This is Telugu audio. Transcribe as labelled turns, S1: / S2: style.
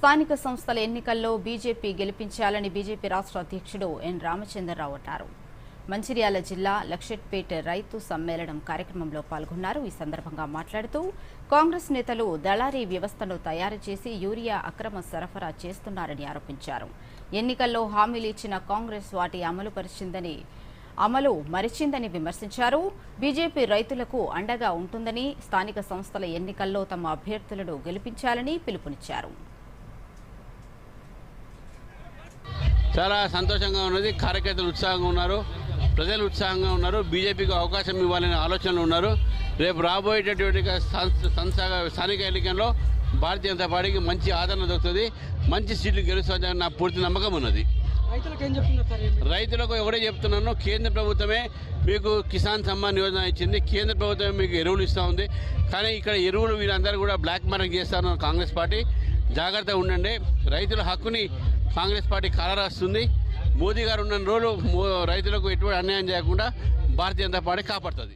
S1: స్థానిక సంస్థల ఎన్నికల్లో బీజేపీ గెలిపించాలని బీజేపీ రాష్ట్ర అధ్యక్షుడు ఎన్. రామచంద్రరావు అన్నారు మంచిర్యాల జిల్లా లక్షట్పేట రైతు సమ్మేళనం కార్యక్రమంలో పాల్గొన్నారు. ఈ సందర్భంగా మాట్లాడుతూ కాంగ్రెస్ నేతలు దళారీ వ్యవస్థను తయారు చేసి యూరియా అక్రమ సరఫరా చేస్తున్నారని ఆరోపించారు. ఎన్నికల్లో హామీలు ఇచ్చిన కాంగ్రెస్ వాటి అమలు పరిచిందని అమలు మరిచిందని విమర్శించారు. బీజేపీ రైతులకు అండగా ఉంటుందని స్థానిక సంస్థల ఎన్నికల్లో తమ అభ్యర్థులను గెలిపించాలని పిలుపునిచ్చారు.
S2: చాలా సంతోషంగా ఉన్నది. కార్యకర్తలు ఉత్సాహంగా ఉన్నారు. ప్రజలు ఉత్సాహంగా ఉన్నారు. బీజేపీకి అవకాశం ఇవ్వాలనే ఆలోచనలు ఉన్నారు. రేపు రాబోయేటటువంటి స్థానిక ఎన్నికల్లో భారతీయ జనతా పార్టీకి మంచి ఆదరణ దొరుకుతుంది. మంచి సీట్లు గెలుస్తుందని నా పూర్తి నమ్మకం ఉన్నది.
S3: రైతులకు ఏం చెప్తున్నారు సార్ ఏమి?
S2: రైతులకు ఒకటే చెప్తున్నాను. కేంద్ర ప్రభుత్వమే మీకు కిసాన్ సమ్మాన్ యోజన ఇచ్చింది. కేంద్ర ప్రభుత్వమే మీకు ఎరువులు ఇస్తూ ఉంది. కానీ ఇక్కడ ఎరువులు వీళ్ళందరూ కూడా బ్లాక్ మార్కెట్ చేస్తారు కాంగ్రెస్ పార్టీ. జాగ్రత్తగా ఉండండి. రైతుల హక్కుని కాంగ్రెస్ పార్టీ కాలరాస్తుంది మోదీ గారు ఉన్న రోజులు రైతులకు ఎటువంటి అన్యాయం చేయకుండా భారతీయ జనతా పార్టీ కాపాడుతుంది.